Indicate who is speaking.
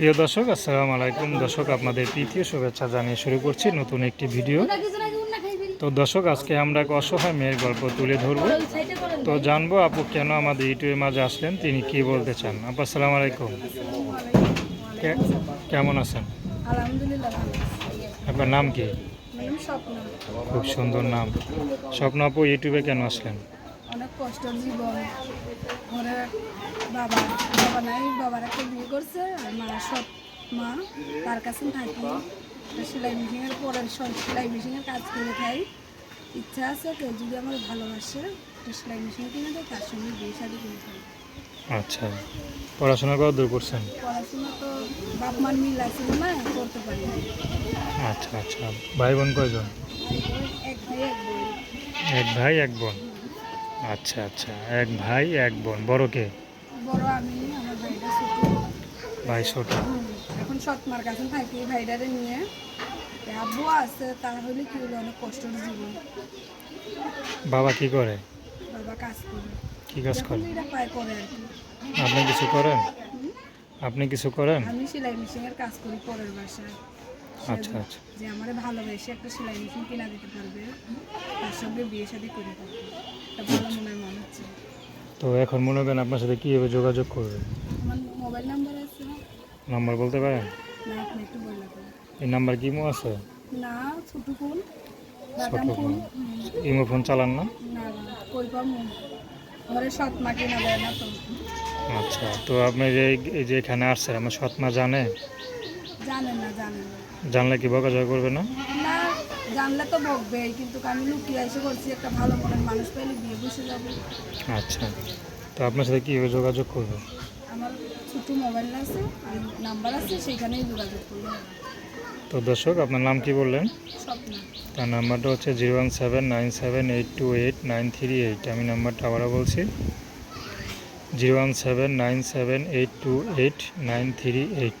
Speaker 1: প্রিয় দর্শক আসসালামু আলাইকুম। দর্শক আপনাদের তৃতীয় শুভেচ্ছা জানিয়ে শুরু করছি নতুন একটি ভিডিও। তো দর্শক আজকে আমরা এক অসহায় মেয়ের গল্প তুলে ধরব। তো জানব আপু কেন আমাদের ইউটিউবের মাঝে আসলেন? তিনি কি বলতে চান? আপু আসসালামু আলাইকুম। কেমন আছেন। আপনার নাম কি? খুব সুন্দর নাম। স্বপ্ন আপু ইউটিউবে কেন আসলেন?
Speaker 2: কষ্টের জীবন ঘরে বাবা বাবা নাই বাবার একটা বিয়ে করছে আর মা সৎ মা তার কাছে থাকি। সেলাই মেশিনের পরে সব সেলাই মেশিনের কাজ করে খাই। ইচ্ছা আছে কেউ যদি আমার ভালোবাসে একটা সেলাই মেশিন কিনে দেয় তার সঙ্গে বিয়ে শাদি করে খাই।
Speaker 1: আচ্ছা। পড়াশোনা কত দূর করছেন?
Speaker 2: পড়াশোনা তো বাপ মার মিল আছে না করতে পারি।
Speaker 1: আচ্ছা আচ্ছা। ভাই বোন কয়জন?
Speaker 2: এক ভাই এক বই
Speaker 1: এক ভাই এক বোন। আচ্ছা আচ্ছা। এক ভাই এক বোন। বড় কে?
Speaker 2: বড় আমি আমার ভাইটা ছোট।
Speaker 1: ভাই ছোট।
Speaker 2: এখন সৎ মার কাছে থাকি ভাইটারে নিয়ে। আব্বু আছে তার হলে কি হলো? অনেক কষ্টের জীবন।
Speaker 1: বাবা কি করে?
Speaker 2: বাবা কাজ করে।
Speaker 1: কি কাজ করে? আপনি কিছু করেন? আপনি কিছু করেন?
Speaker 2: আমি সেলাই মেশিনের কাজ করি পরের বাসায়।
Speaker 1: আচ্ছা আচ্ছা।
Speaker 2: যে আমার ভালোবেসে একটা সেলাই মেশিন কিনা দিতে পারবে তার সঙ্গে বিয়ে শাদি করে। দেবে এটা ভালো মনে মনে হচ্ছে।
Speaker 1: তো এখন মনে করেন আপনার সাথে কীভাবে যোগাযোগ করবে
Speaker 2: আমার মোবাইল নাম্বার আছে।
Speaker 1: নাম্বার বলতে পারেন?
Speaker 2: না আপনি একটু বললে
Speaker 1: এই নাম্বার কিমো আছে?
Speaker 2: না ছোট ফোন।
Speaker 1: ছোট ফোন। ইমো ফোন চালান না?
Speaker 2: না না কই পাবো ঘরে সৎ মা কিনা দেয় না তো।
Speaker 1: আচ্ছা তো আপনি যে এই যে এখানে আসছেন আমার সৎমা জানে?
Speaker 2: জানেন না জানেন না।
Speaker 1: জানলে কি বকাঝকা করবে না?
Speaker 2: না জানলে তো বকবে কিন্তু আমি লুকিয়ে এসে করছি একটা ভালো মনের মানুষ পেলে বিয়ে বসে যাবে।
Speaker 1: আচ্ছা। তো আপনার সাথে কীভাবে যোগাযোগ করবে?
Speaker 2: আমার ছোটো মোবাইল আছে আর নাম্বার আছে সেইখানেই যোগাযোগ করব।
Speaker 1: তো দর্শক আপনার নাম কি বললেন?
Speaker 2: স্বপ্ন।
Speaker 1: তার নাম্বারটা হচ্ছে zero one seven nine seven eight two eight nine three eight. আমি নাম্বারটা আবারও বলছি। Zero one seven nine seven eight two eight nine three eight.